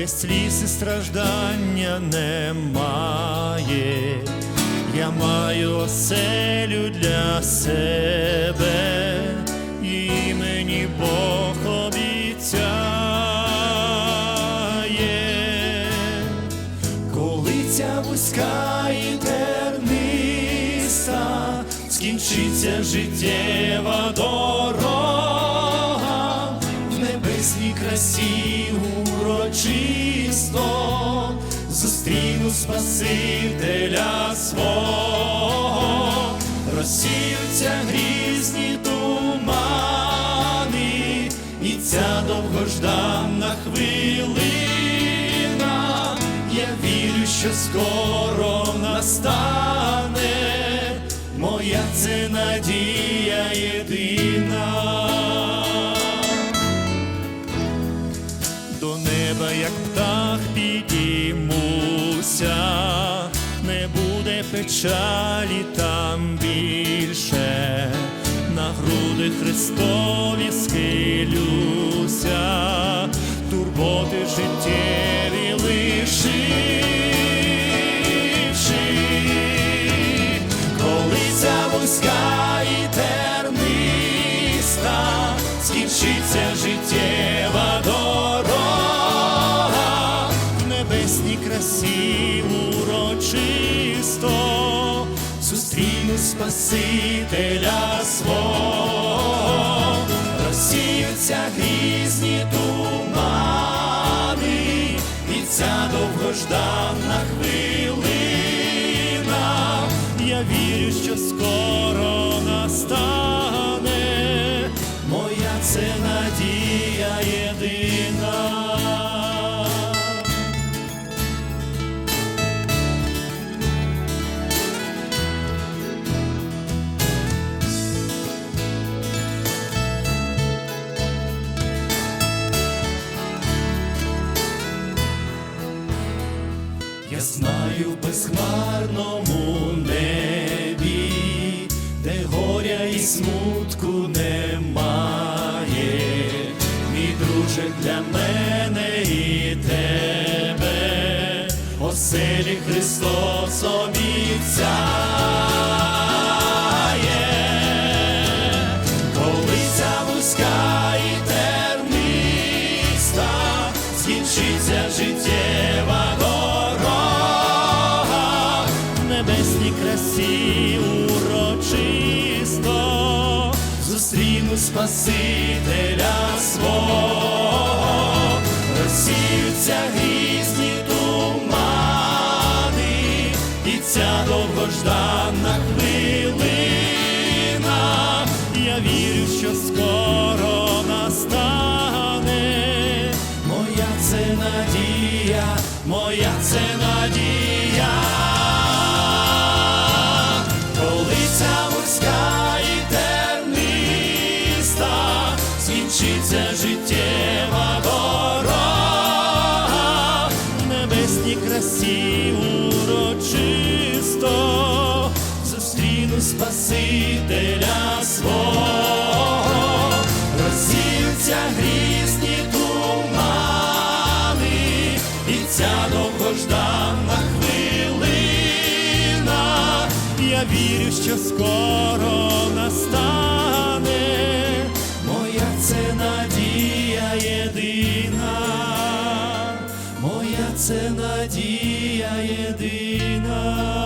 де сліз і страждання немає, я маю оселю для себе, і мені Бог обіцяє, коли ця вузька і терниста скінчиться життєва дорога в небесній красі зустріну Спасителя свого, розсіються грізні тумани, і ця довгожданна хвилина, я вірю, що скоро настане, моя це надія єдина. Печалі там більше, на груди Христові схилюся, турботи життєві лишивши, коли ця вузька Спасителя свого, розсіються грізні тумани, і ця довгожданна хвилина, я вірю, що скоро настане, моя це надія єдина. Знаю в безхмарному небі, де горя і смутку немає, мій друже для мене і тебе, оселі Христос обіцяє, красі урочисто зустріну Спасителя свого, розсіються грізні тумани, і ця довгожданна хвилина, я вірю, що скоро настане, моя це надія, моя це надія, скінчиться життєва дорога. Небесній красі урочисто зустріну Спасителя свого, розсіються грізні тумани, і ця довгожданна хвилина, я вірю, що скоро настане, єдина.